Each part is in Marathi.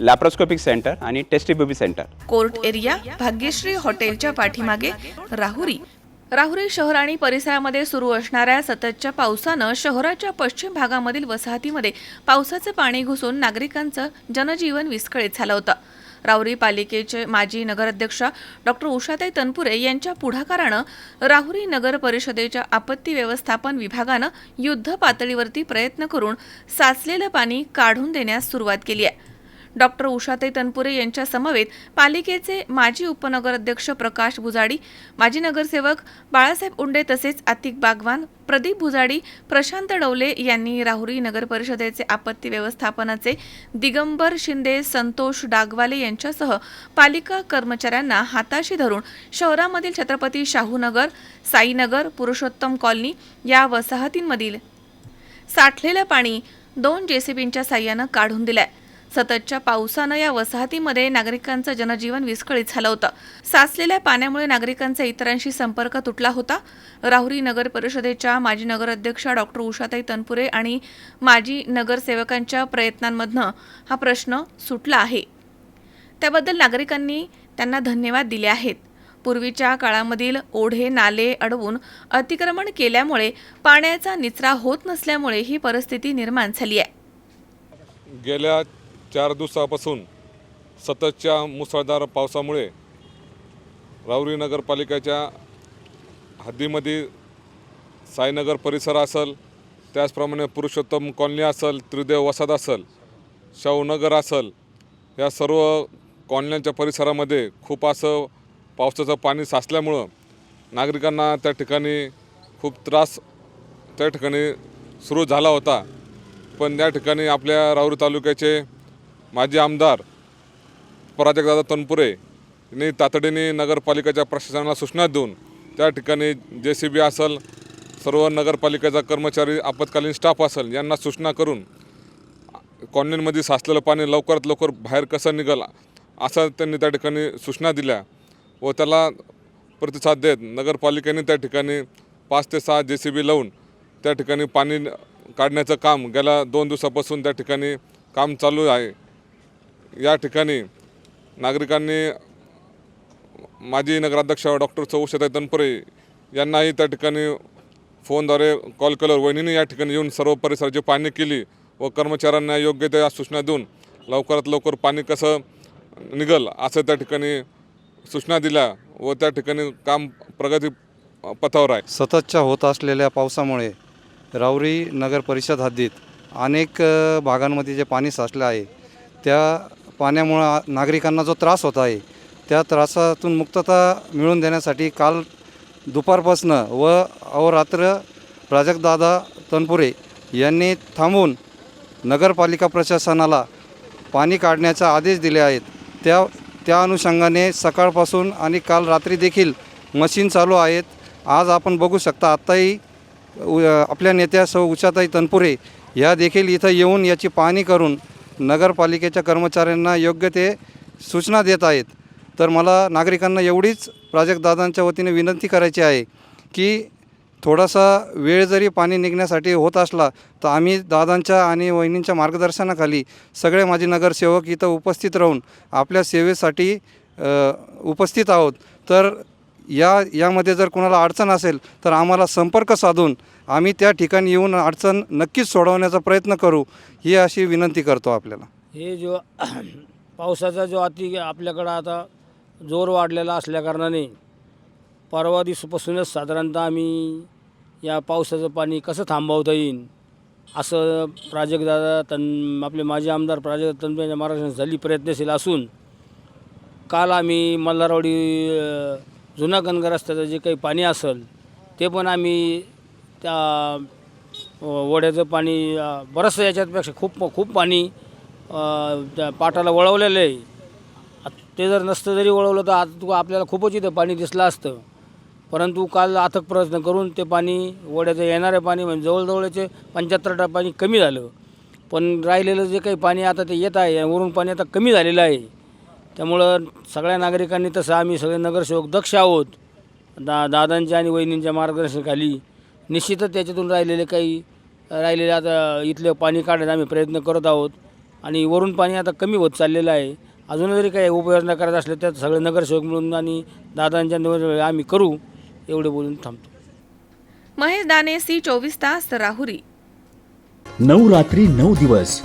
लॅप्रोस्कोपिक सेंटर आणि test tube baby centre court area Bhagyashree हॉटेलच्या पाठीमागे राहुरी. राहुरी शहर आणि परिसरामध्ये सुरू असणाऱ्या सततच्या पावसानं शहराच्या पश्चिम भागामधील वसाहतीमध्ये पावसाचे पाणी घुसून नागरिकांचं जनजीवन विस्कळीत झालं होतं. राहुरी पालिकेचे माजी नगराध्यक्षा डॉक्टर उषाताई तनपुरे यांच्या पुढाकारानं राहुरी नगर परिषदेच्या आपत्ती व्यवस्थापन विभागानं युद्ध पातळीवरती प्रयत्न करून साचलेलं पाणी काढून देण्यास सुरुवात केली आहे. डॉक्टर उषाताई तनपुरे यांच्या समवेत पालिकेचे माजी उपनगराध्यक्ष प्रकाश भुजाडी माजी नगरसेवक बाळासाहेब उंडे तसेच आतिक बागवान प्रदीप भुजाडी प्रशांत डवले यांनी राहुरी नगर परिषदेचे आपत्ती व्यवस्थापनाचे दिगंबर शिंदे संतोष डागवाले यांच्यासह पालिका कर्मचाऱ्यांना हाताशी धरून शहरामधील छत्रपती शाहूनगर साईनगर पुरुषोत्तम कॉलनी या वसाहतींमधील साठलेलं पाणी दोन जेसीबींच्या साह्यानं काढून दिलंय. सततच्या पावसानं या वसाहतीमध्ये नागरिकांचं जनजीवन विस्कळीत झालं होतं. साचलेल्या पाण्यामुळे नागरिकांचा इतरांशी संपर्क तुटला होता. राहुरी नगर परिषदेच्या माजी नगराध्यक्षा डॉक्टर उषाताई तनपुरे आणि माजी नगरसेवकांच्या प्रयत्नांमधनं हा प्रश्न सुटला आहे. त्याबद्दल नागरिकांनी त्यांना धन्यवाद दिले आहेत. पूर्वीच्या काळामधील ओढे नाले अडवून अतिक्रमण केल्यामुळे पाण्याचा निचरा होत नसल्यामुळे ही परिस्थिती निर्माण झाली आहे. गेल्या चार दिवसापासून सततच्या मुसळधार पावसामुळे राहुरी नगरपालिकेच्या हद्दीमध्ये साईनगर परिसर असेल त्याचप्रमाणे पुरुषोत्तम कॉलनी असेल त्रिदेव वसाद असेल शाहूनगर असेल या सर्व कॉलन्यांच्या परिसरामध्ये खूप असं पावसाचं पाणी साचल्यामुळं नागरिकांना त्या ठिकाणी खूप त्रास त्या ठिकाणी सुरू झाला होता. पण त्या ठिकाणी आपल्या राहुरी तालुक्याचे माजी आमदार पराजकदादा तनपुरे यांनी तातडीने नगरपालिकेच्या प्रशासनाला सूचना देऊन त्या ठिकाणी जे सी बी असेल सर्व नगरपालिकेचा कर्मचारी आपत्कालीन स्टाफ असेल यांना सूचना करून कॉलनीमध्ये साचलेलं पाणी लवकरात लवकर बाहेर कसं निघाल असं त्यांनी त्या ठिकाणी सूचना दिल्या व त्याला प्रतिसाद देत नगरपालिकेने त्या ठिकाणी पाच ते सहा जे सी बी लावून त्या ठिकाणी पाणी काढण्याचं काम गेल्या दोन दिवसापासून त्या ठिकाणी काम चालू आहे. या ठिकाणी नागरिकांनी माजी नगराध्यक्ष डॉक्टर चौशताई तनपुरे यांनाही त्या ठिकाणी फोनद्वारे कॉल केल्यावर वहिनीने या ठिकाणी येऊन सर्व परिसराची पाहणी केली व कर्मचाऱ्यांना योग्य त्या सूचना देऊन लवकरात लवकर पाणी कसं निघल असं त्या ठिकाणी सूचना दिल्या व त्या ठिकाणी काम प्रगती पथावर आहे. सततच्या होत असलेल्या पावसामुळे राऊरी नगर परिषद हद्दीत अनेक भागांमध्ये जे पाणी साचलं आहे त्या पाण्यामुळं नागरिकांना जो त्रास होत आहे त्या त्रासातून मुक्तता मिळवून देण्यासाठी काल दुपारपासनं व अहोरात्र प्राजक्तदादा तनपुरे यांनी थांबून नगरपालिका प्रशासनाला पाणी काढण्याचा आदेश दिले आहेत. त्या त्या अनुषंगाने सकाळपासून आणि काल रात्री देखील मशीन चालू आहेत. आज आपण बघू शकता आत्ताही आपल्या नेत्या सौ उषाताई तनपुरे ह्या देखील इथं येऊन याची पाहणी करून नगरपालिकेच्या कर्मचाऱ्यांना योग्य ते सूचना देत आहेत. तर मला नागरिकांना एवढीच प्राजक्तदादांच्या वतीने विनंती करायची आहे की थोडासा वेळ जरी पाणी निघण्यासाठी होत असला तर आम्ही दादांच्या आणि वहिनींच्या मार्गदर्शनाखाली सगळे माझे नगरसेवक इथं उपस्थित राहून आपल्या सेवेसाठी उपस्थित आहोत. तर या यामध्ये जर कुणाला अडचण असेल तर आम्हाला संपर्क साधून आम्ही त्या ठिकाणी येऊन अडचण नक्कीच सोडवण्याचा प्रयत्न करू ही अशी विनंती करतो आपल्याला. हे जो पावसाचा जो अति आपल्याकडं आता जोर वाढलेला असल्याकारणाने परवा दिवसापासूनच साधारणतः आम्ही या पावसाचं पाणी कसं थांबवता येईल असं प्राजक्तदादा तन आपले माजी आमदार प्राजक्त तनपे महाराष्ट्राने झाली प्रयत्नशील असून काल आम्ही मल्हारवाडी जुना कनगर रस्त्याचं जे काही पाणी असेल ते पण आम्ही त्या अ, ओढ्याचं पाणी बरंचसं याच्यापेक्षा खूप खूप पाणी त्या पाटाला वळवलेलं आहे. ते जर नसतं जरी वळवलं तर आता तू आपल्याला खूपच इथं पाणी दिसलं असतं. परंतु काल अथक प्रयत्न करून ते पाणी ओढ्याचं येणारं पाणी म्हणजे जवळजवळचे पंच्याहत्तर टा पाणी कमी झालं. पण राहिलेलं जे काही पाणी आता ते येत आहे वरून पाणी आता कमी झालेलं आहे. त्यामुळं सगळ्या नागरिकांनी तसं आम्ही सगळे नगरसेवक दक्ष आहोत. दा दादांच्या आणि वहिनींच्या मार्गदर्शनाखाली निश्चितच त्याच्यातून राहिलेले काही राहिलेले आता इथलं पाणी काढण्याचा आम्ही प्रयत्न करत आहोत. आणि वरून पाणी आता कमी होत चाललेलं आहे. अजून जरी काही उपाययोजना करायचं असल्या त्यात सगळे नगरसेवक मिळून आणि दादांच्या निवड आम्ही करू एवढे बोलून थांबतो. महेश दाने सी चोवीस तास राहुरी. नऊ रात्री नऊ दिवस.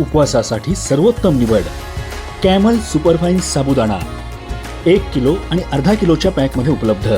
उपवासासाठी सर्वोत्तम निवड. कॅमल सुपरफाईन साबुदाणा. एक किलो आणि अर्धा किलोच्या पॅकमध्ये उपलब्ध.